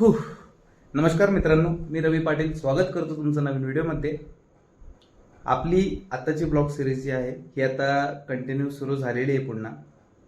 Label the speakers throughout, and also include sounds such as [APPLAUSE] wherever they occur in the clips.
Speaker 1: हु. नमस्कार मित्रांनो मी रवी पाटील. स्वागत करतो तुमचं नवीन व्हिडिओमध्ये. आपली आत्ताची ब्लॉग सिरीज जी आहे ही आता कंटिन्यू सुरू झालेली आहे पुन्हा.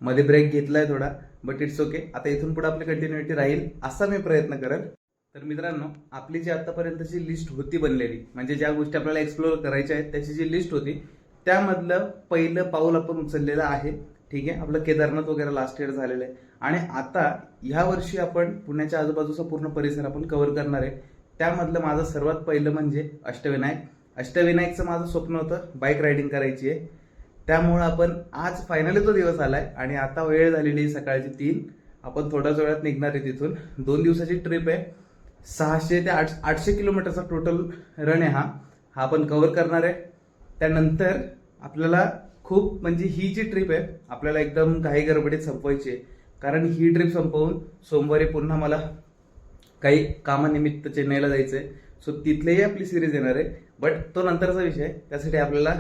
Speaker 1: मध्ये ब्रेक घेतला आहे थोडा बट इट्स ओके आता इथून पुढे आपली कंटिन्युटी राहील असा मी प्रयत्न करेल तर मित्रांनो आपली जी आतापर्यंतची लिस्ट होती बनलेली म्हणजे ज्या गोष्टी आपल्याला एक्सप्लोअर करायच्या आहेत त्याची जी लिस्ट होती त्यामधलं पहिलं पाऊल आपण उचललेलं आहे. ठीक आहे? आपलं केदारनाथ वगैरे लास्ट इयर झालेलं आहे. आणि आता ह्या वर्षी आपण पुण्याच्या आजूबाजूचा पूर्ण परिसर आपण कव्हर करणार आहे. त्यामधलं माझं सर्वात पहिलं म्हणजे अष्टविनायक. अष्टविनायकचं माझं स्वप्न होतं बाईक रायडिंग करायची आहे. त्यामुळं आपण आज फायनली तो दिवस आलाय आणि आता वेळ झालेली आहे सकाळची तीन. आपण थोड्याच वेळात निघणार आहे तिथून. दोन दिवसाची ट्रिप आहे. सहाशे ते आठ आठशे किलोमीटरचा टोटल रन आहे हा. हा आपण कव्हर करणार आहे. त्यानंतर आपल्याला खूप म्हणजे ही जी ट्रिप आहे आपल्याला एकदम काही गडबडीत संपवायची आहे. कारण ही ट्रिप संपवून सोमवारी पुन्हा मला काही कामानिमित्त चेन्नईला जायचं आहे सो तिथलेही आपली सिरीज येणार आहे. बट तो नंतरचा विषय त्यासाठी आपल्याला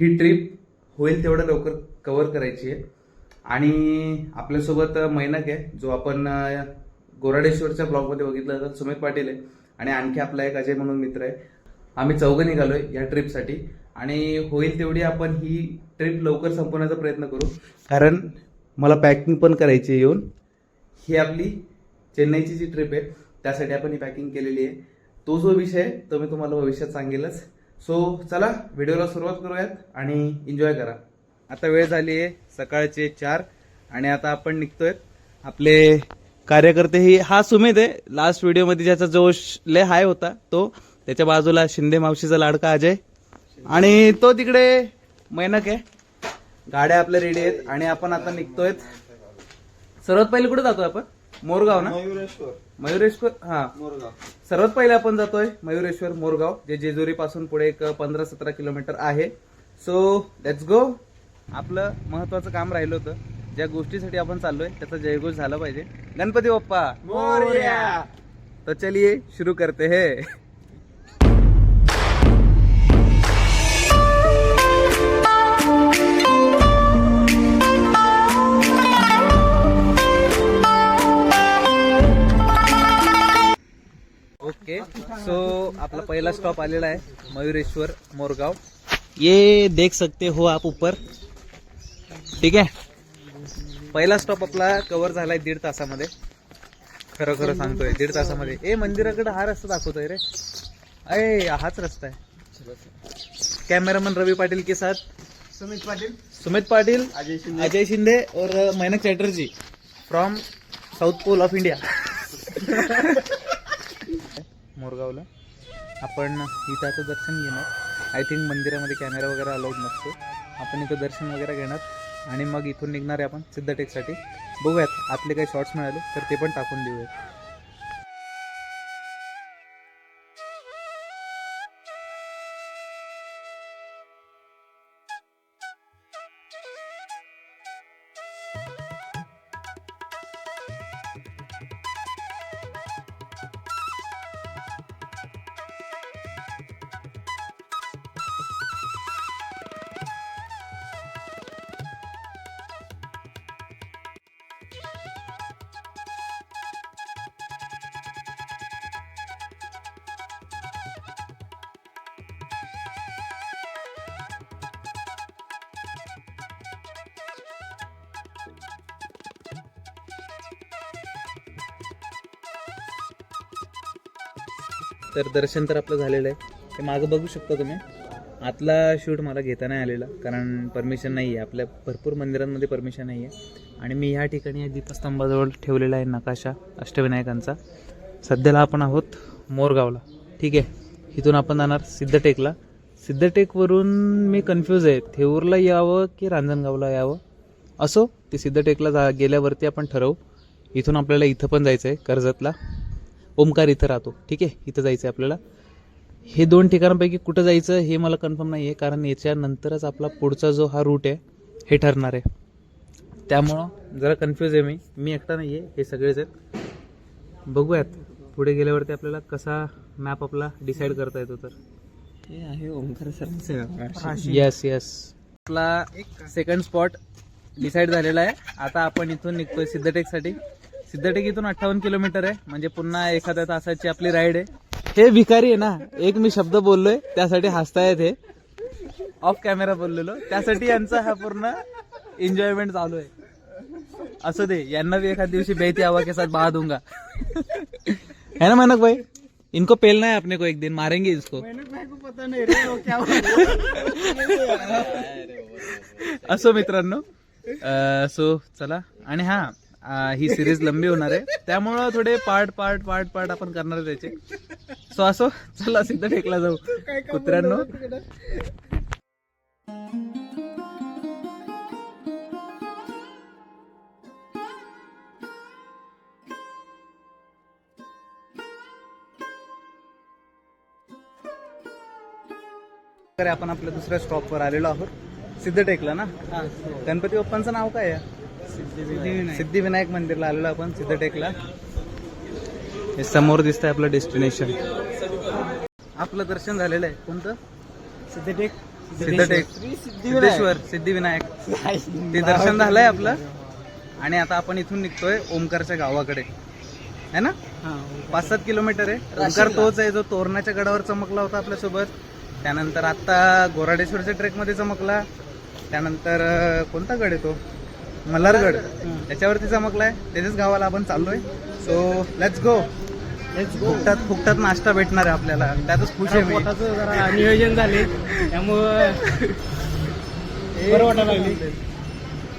Speaker 1: ही ट्रिप होईल तेवढं लवकर कवर करायची आहे. आणि आपल्यासोबत मैनक आहे जो आपण गोराडेश्वरच्या ब्लॉगमध्ये बघितलं तर सुमित पाटील आहे. आणि आणखी आपला एक अजय म्हणून मित्र आहे. आम्ही चौघं निघालोय या ट्रिपसाठी आणि होईल तेवढी आपण ही ट्रिप लवकर संपवण्याचा प्रयत्न करू. कारण मला पॅकिंग पण करायची आहे येऊन. ही आपली चेन्नईची जी ट्रिप आहे त्यासाठी आपण ही पॅकिंग केलेली आहे. तो जो विषय आहे तो मी तुम्हाला भविष्यात सांगेलच. सो चला व्हिडिओला सुरुवात करूयात आणि एन्जॉय करा. आता वेळ झाली आहे सकाळचे चार आणि आता आपण निघतोय. आपले कार्यकर्ते ही हा सुमेध आहे. लास्ट व्हिडिओमध्ये ज्याचा जोश लय हाय होता तो. त्याच्या बाजूला शिंदे मावशीचा लाडका अजय. आणि तो तिकडे मैनक आहे. गाड्या आपल्या रेडी आहेत आणि आपण आता निघतोय सर्वात पहिले कुठे जातोय आपण? मोरगाव ना?
Speaker 2: मयुरेश्वर.
Speaker 1: मयुरेश्वर हा.
Speaker 2: मोरगाव.
Speaker 1: सर्वात पहिले आपण जातोय मयुरेश्वर मोरगाव जे जेजुरी पासून पुढे एक पंधरा सतरा किलोमीटर आहे. सो लेट्स गो आपलं महत्वाचं काम राहिलं होतं. ज्या गोष्टीसाठी आपण चाललोय त्याचा जयघोष झाला पाहिजे. गणपती बाप्पा
Speaker 2: मोरया.
Speaker 1: तो चलिए शुरू करते हैं. सो आपला पहिला स्टॉप आलेला आहे मयुरेश्वर मोरगाव. ये देख सकते हो आप ऊपर. ठीक आहे पहिला स्टॉप आपला कव्हर झालाय दीड तासामध्ये. खरं खरं सांगतोय दीड तासामध्ये. ए मंदिराकडे हा रस्ता दाखवतोय रे. अय हाच रस्ता आहे. कॅमेरामन रवी पाटील के साथ.
Speaker 2: सुमित पाटील.
Speaker 1: सुमित पाटिल
Speaker 2: अजय शिंदे.
Speaker 1: अजय शिंदे और Mainak Chatterjee from south pole of India मोरगावला. आपण इथं आता दर्शन घेणार. आय थिंक मंदिरामध्ये कॅमेरा वगैरे अलाउड नसतो. आपण इथं दर्शन वगैरे घेणार. आणि मग इथून निघणार आहे आपण सिद्धटेकसाठी. बघूयात आतले काही शॉर्ट्स मिळाले तर ते पण टाकून देऊयात. तर दर्शन तर आपलं झालेलं आहे. ते मागं बघू शकता तुम्ही. आतला शूट मला घेता नाही आलेला कारण परमिशन नाही आहे. आपल्या भरपूर मंदिरांमध्ये परमिशन नाही आहे. आणि मी ह्या ठिकाणी या दीपस्तंभाजवळ ठेवलेला आहे नकाशा अष्टविनायकांचा. सध्याला आपण आहोत मोरगावला. ठीक आहे. इथून आपण जाणार सिद्धटेकला. सिद्धटेकवरून मी कन्फ्यूज आहे. थेऊरला यावं की रांजणगावला यावं? असो ते सिद्धटेकला जा गेल्यावरती आपण ठरवू. इथून आपल्याला इथं पण जायचं आहे कर्जतला. ओमकार इथं राहतो. ठीक आहे? इथं जायचं आहे आपल्याला. हे दोन ठिकाणांपैकी कुठं जायचं हे मला कन्फर्म नाही आहे कारण याच्यानंतरच आपला पुढचा जो हा रूट आहे हे ठरणार आहे. त्यामुळं जरा कन्फ्यूज आहे मी. मी एकटा नाही आहे हे सगळेच आहेत. बघूयात पुढे गेल्यावरती आपल्याला कसा मॅप आपला डिसाईड करता येतो तर.
Speaker 2: हे आहे ओंकार सरांचं
Speaker 1: येस येस आपला सेकंड स्पॉट डिसाईड झालेला आहे. आता आपण इथून निघतोय सिद्धटेकसाठी. सिद्धटेक इथून अठ्ठावन्न किलोमीटर आहे. म्हणजे पुन्हा एखाद्या तासाची आपली राईड आहे. हे भिकारी आहे ना एक मी शब्द बोललोय त्यासाठी हसतायत हे. ऑफ कॅमेरा बोललेलो. त्यासाठी यांचा हा पूर्ण एन्जॉयमेंट चालू आहे. असं दे यांना भी एखाद दिवशी बेहती हवा के साथ बहा दूंगा है ना मनक भाई? इनको पेलना है अपने को एक दिन मारेंगे इसको. असो मित्रांनो. सो चला. आणि हा ही सिरीज लंबी होणार आहे. त्यामुळं थोडे पार्ट पार्ट पार्ट पार्ट आपण करणार आहे त्याचे. सो असो चला सिद्ध टेकला जाऊ. कुत्र्यांनो. तर आपण आपल्या दुसऱ्या स्टॉपवर आलेलो आहोत. सिद्धटेकला ना? गणपती बाप्पांचं नाव काय आहे? सिद्धिविनायक मंदिरला आलेलो आपण सिद्धटेकला. हे समोर दिसतंय आपलं डेस्टिनेशन आपलं दर्शन झालेलं आहे. कोणतं?
Speaker 2: सिद्धटेक.
Speaker 1: सिद्धटेक. सिद्धेश्वर सिद्धिविनायक. ते दर्शन झालंय आपलं. आणि आता आपण इथून निघतोय ओमकारच्या गावाकडे. है ना? पाच सात किलोमीटर आहे. ओंकार तोच आहे जो तोरणाच्या गडावर चमकला होता आपल्यासोबत त्यानंतर आता गोराडेश्वरच्या ट्रेकमध्ये चमकला. त्यानंतर कोणता गड आहे तो? मल्हारगड. त्याच्यावरती चमकलाय. त्याच्याच गावाला आपण चाललोय. सो लेट्स गो फुकटात फुकटात नाश्ता भेटणार आहे आपल्याला. त्यातच खुश आहे
Speaker 2: जरा नियोजन झाले. त्यामुळं [LAUGHS] बरं वाटायला लागली.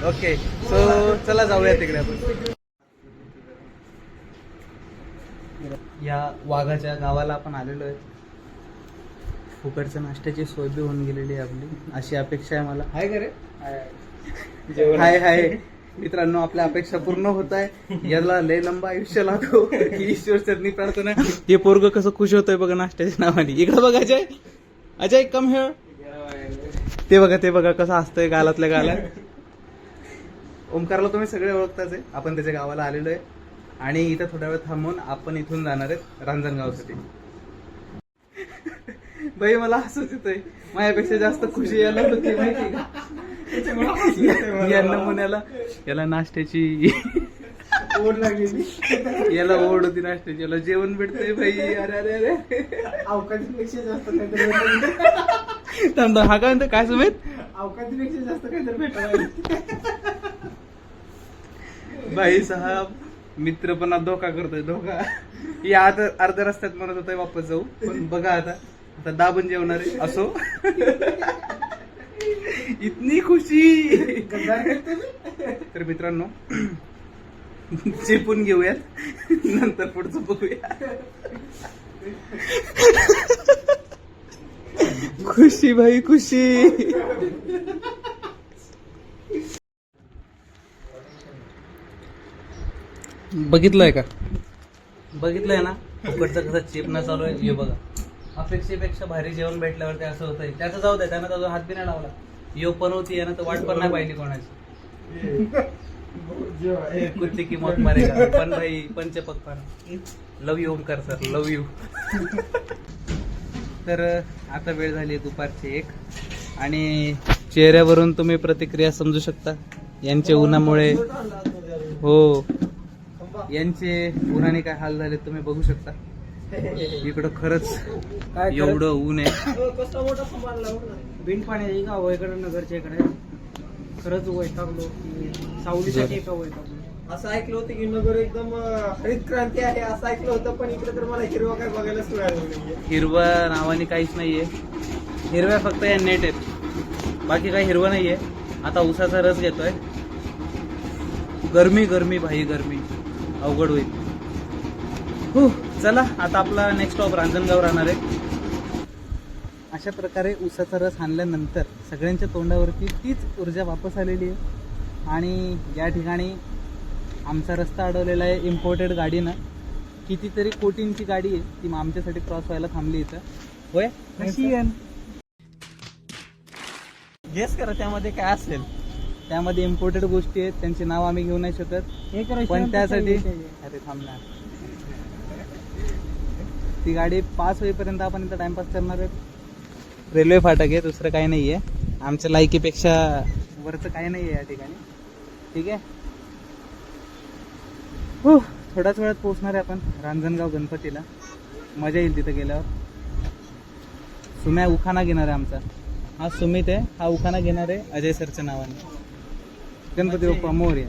Speaker 1: ओके सो चला जाऊया तिकडे आपण. या वाघाच्या गावाला आपण आलेलो आहे. फुकटच्या नाश्त्याची सोय बी होऊन गेलेली आहे आपली. अशी अपेक्षा आहे मला. हाय का रे? [LAUGHS] हाय हाय. मित्रांनो आपल्या अपेक्षा पूर्ण होत आहे. याला लय लंबा आयुष्य लागतो ही ईश्वर चरणी प्रार्थना. हे पोरग कसं खुश होतोय बघा नाश्त्याच्या नावाने. इकडे बघा अजय. अजय कम हे ते बघा ते बघा कसं असतंय गालातल्या गालात. ओमकारला तुम्ही सगळे ओळखताच आहे. आपण त्याच्या गावाला आलेलो आहे. आणि इथं थोड्या वेळ थांबून आपण इथून जाणार आहेत रांजणगावसाठी बाई मला हसूच येतोय माझ्यापेक्षा जास्त खुशी यायला होती माहिती का? या- [LAUGHS] या नमुन्याला याला नाश्त्याची
Speaker 2: ओढ लागलेली
Speaker 1: याला ओढ होती नाश्त्याची याला जेवण भेटतंय बाई. अरे अरे अरे.
Speaker 2: अवकाशीपेक्षा जास्त काहीतरी
Speaker 1: थांब हा काय म्हणतो काय सुमेत
Speaker 2: अवकाशीपेक्षा जास्त काहीतरी भेटायला
Speaker 1: भाई साहेब मित्रपणा धोका करतोय धोका. या आता अर्ध्या रस्त्यात म्हणत होतोय वापस जाऊ. पण बघा आता आता दाबून जेवणार असो. इतनी खुशी. तर मित्रांनो चेपून घेऊयात. नंतर पुढचं बघूया. खुशी भाई खुशी. बघितलंय का? बघितलंय ना? फुकटचं कसं चेपणं चालू आहे हे बघा. अपेक्षेपेक्षा भारी जेवण भेटल्यावर ते असं होतंय. त्याचं जाऊ दे त्यानं अजून हात बी नाही लावला. यो पण होती यानं तर वाट पण नाही पाहिली कोणाची. [LAUGHS] कुत्ती की मौत मारेगा पण भाई पंच पक्वान love you Omkar sir love you तर आता वेळ झाली दुपारची एक. आणि चेहऱ्यावरून तुम्ही प्रतिक्रिया समजू शकता. यांचे उन्हामुळे. हो. यांचे उन्हाने काय हाल झाले तुम्ही बघू शकता. इकडं खरंच एवढं ऊन आहे.
Speaker 2: बिन पाण्याची गाव इकडे नगरच्या इकडे. खरंच वैतागलो की सावलीसाठी एका वैतागलो.
Speaker 3: असं ऐकलं होतं की नगर एकदम अं, हरित क्रांती आहे असं ऐकलं होतं पण इकडे तर मला हिरवा काय बघायलाच मिळालं नाहीये.
Speaker 1: हिरवा नावाने काहीच नाहीये. हिरव्या फक्त या नेट आहेत. बाकी काही हिरवं नाहीये. आता उसाचा रस घेतोय. गरमी गरमी भाई गरमी. अवघड होईल. हो चला आता आपला नेक्स्ट स्टॉप रांजणगाव राहणार आहे. अशा प्रकारे उसाचा रस आणल्यानंतर सगळ्यांच्या तोंडावरती तीच ऊर्जा वापस आलेली आहे. आणि या ठिकाणी आमचा रस्ता अडवलेला आहे इम्पोर्टेड गाडीनं. कितीतरी कोटींची गाडी आहे ती मग आमच्यासाठी क्रॉस व्हायला थांबली इथं. होय?
Speaker 2: रशियन गेस करा त्यामध्ये काय असेल.
Speaker 1: त्यामध्ये इम्पोर्टेड गोष्टी आहेत त्यांचे नाव आम्ही घेऊ नाही शकत. पण त्यासाठी अरे थांबणार ती गाडी पास होईपर्यंत आपण इथं टाइमपास करणार आहेत. रेल्वे फाटक आहे दुसरं काही नाही आहे आमच्या लायकीपेक्षा वरचं काही नाही आहे या ठिकाणी. ठीक आहे? हो थोड्याच वेळात पोहोचणार आहे आपण रांजणगाव गणपतीला. मजा येईल तिथे गेल्यावर. सुम्या उखाणा घेणार आहे आमचा. हा सुमित आहे हा उखाणा घेणार आहे अजय सरच्या नावाने. गणपती बाप्पा मोर्या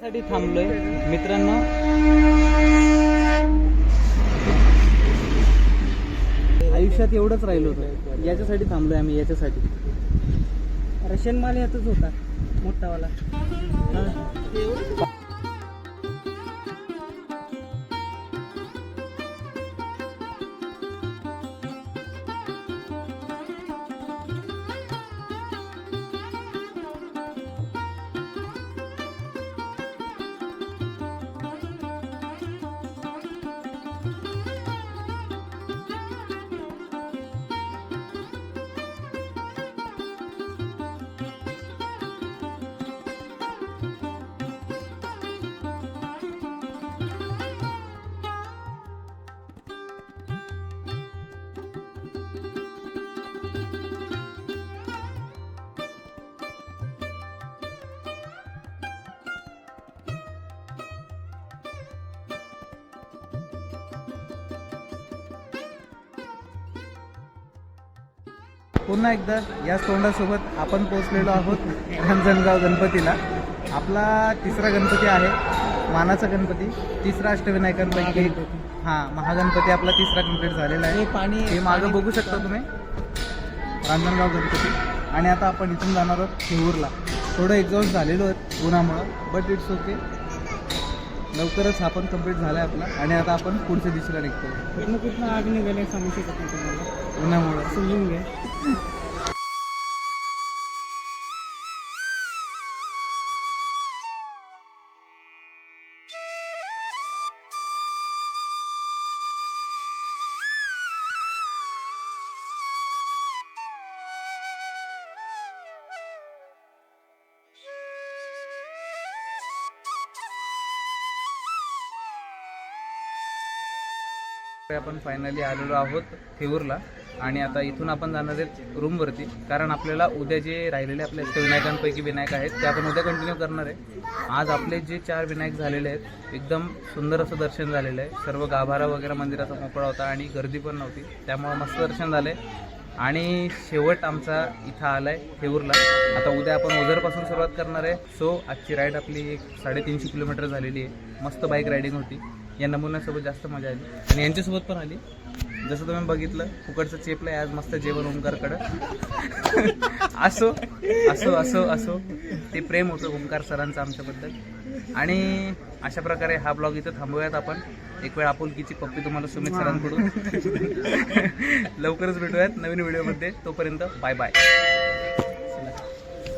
Speaker 1: साठी थांबलोय. मित्रांनो आयुष्यात एवढंच राहिलो होतं. याच्यासाठी थांबलोय आम्ही याच्यासाठी.
Speaker 2: रशियन माल यातच होता मोठावाला.
Speaker 1: पुन्हा एकदा याच तोंडासोबत आपण पोहोचलेलो आहोत रांजणगाव गणपतीला. आपला तिसरा गणपती आहे मानाचा गणपती. तिसरा अष्टविनायकांपैकी. हा महागणपती आपला तिसरा कंप्लीट झालेला आहे.
Speaker 2: हे पाणी
Speaker 1: हे मागं बघू शकता तुम्ही. रांजणगाव गणपती. आणि आता आपण इथून जाणार आहोत शेवूरला थोडं एक्झॉस्ट झालेलो आहेत उन्हामुळं बट इट्स ओके लवकरच आपण कंप्लीट झाला आहे आपला. आणि आता आपण पुढच्या दिशेला निघतो
Speaker 2: कुठनं कुठनं आग निघाले सांगू शकत नाही तुम्हाला.
Speaker 1: उन्हामुळं. आपण फायनली आलेलो आहोत थेऊरला आणि आता इथून आपण जाणार आहेत रूमवरती. कारण आपल्याला उद्या जे राहिलेले आपले विनायकांपैकी विनायक आहेत ते आपण उद्या कंटिन्यू करणार आहे. आज आपले जे चार विनायक झालेले आहेत एकदम सुंदर असं दर्शन झालेलं आहे. सर्व गाभारा वगैरे मंदिराचा मोकळा होता आणि गर्दी पण नव्हती. त्यामुळं मस्त दर्शन झालं आणि शेवट आमचा इथं आला आहे थेऊरला. आता उद्या आपण ओझरपासून सुरुवात करणार आहे. सो आजची राईड आपली एक साडेतीनशे किलोमीटर झालेली आहे. मस्त बाईक रायडिंग होती. या नमुन्यासोबत जास्त मजा आली. आणि यांच्यासोबत पण आली. जसं तुम्ही बघितलं फुकटचं चेपलं आज मस्त जेवण ओंकारकडं [LAUGHS] असो असो असो असो. ते प्रेम होतं ओंकार सरांचं आमच्याबद्दल. आणि अशा प्रकारे हा ब्लॉग इथं थांबूयात आपण. एक वेळ आपुलकीची पप्पी तुम्हाला सुमित सरांकडून. [LAUGHS] लवकरच भेटूयात नवीन व्हिडिओमध्ये. तोपर्यंत बाय बाय.